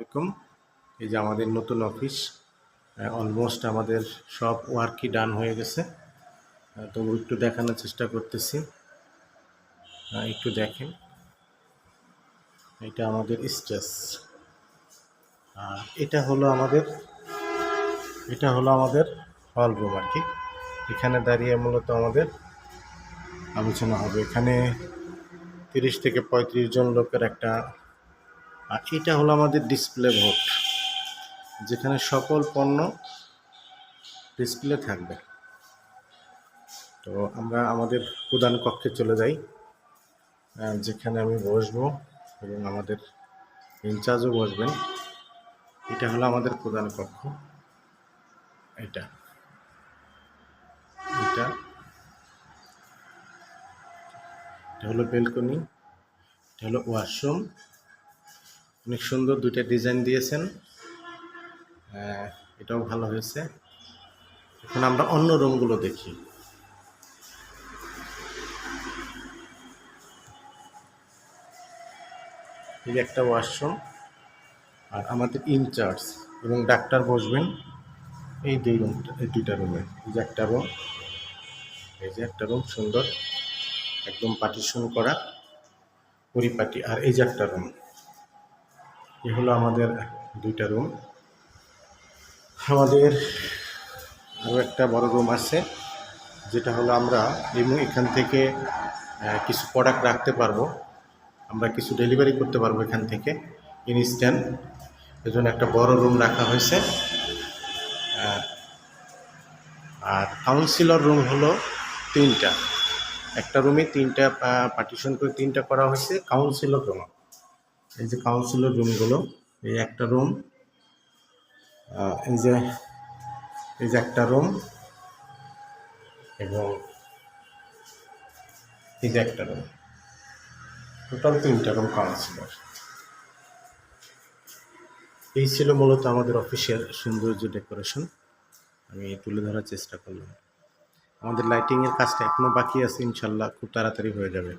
আলাইকুম। এই যে আমাদের নতুন অফিস অলমোস্ট আমাদের সব ওয়ার্কই ডান হয়ে গেছে। তবু একটু দেখানোর চেষ্টা করতেছি। একটু দেখেন। এটা আমাদের স্টেজ আর এটা হলো আমাদের, এটা হলো আমাদের হল রুম আর কি। এখানে দাঁড়িয়ে মূলত আমাদের আলোচনা হবে। এখানে তিরিশ থেকে পঁয়ত্রিশ জন লোকের একটা আর এটা হলো আমাদের ডিসপ্লে ভোট যেখানে সকল পণ্য ডিসপ্লে থাকবে। তো আমরা আমাদের প্রধান কক্ষে চলে যাই যেখানে আমি বসবো এবং আমাদের ইনচার্জও বসবেন। এটা হলো আমাদের প্রধান কক্ষ। এটা এটা এটা হলো বেলকনি এটা হলো ওয়াশরুম অনেক সুন্দর দুইটা ডিজাইন দিয়েছেন। আহ, এটাও ভালো হয়েছে। এখন আমরা অন্য রুমগুলো দেখি। এই একটা ওয়াশরুম আর আমাদের ইনচার্জ এবং ডাক্তার বসবেন এই দুই রুমটা এই দুইটা রুমে। এই যে একটা রুম এই যে একটা রুম সুন্দর একদম পার্টিশন করা পরিপাটি। আর এই যে একটা রুম। এ হলো আমাদের দুইটা রুম আমাদের আরও একটা বড় রুম আছে, যেটা হলো আমরা এখান থেকে কিছু প্রোডাক্ট রাখতে পারব। আমরা কিছু ডেলিভারি করতে পারব এখান থেকে ইনস্ট্যান্ট এজন্য একটা বড় রুম রাখা হয়েছে। আর কাউন্সিলর রুম হলো তিনটা। একটা রুমে তিনটা পার্টিশন করে তিনটা করা হয়েছে কাউন্সিলর রুম এই যে কাউন্সিলের রুমগুলো, এই একটা রুম এই যে এই যে একটা রুম এবং এই যে একটা রুম। টোটাল তিনটা রুম কাউন্সিলর এই ছিল মূলত আমাদের অফিসের সৌন্দর্য ডেকোরেশন। আমি তুলে ধরার চেষ্টা করলাম। আমাদের লাইটিংয়ের কাজটা এখনও বাকি আছে, ইনশাল্লাহ খুব তাড়াতাড়ি হয়ে যাবে।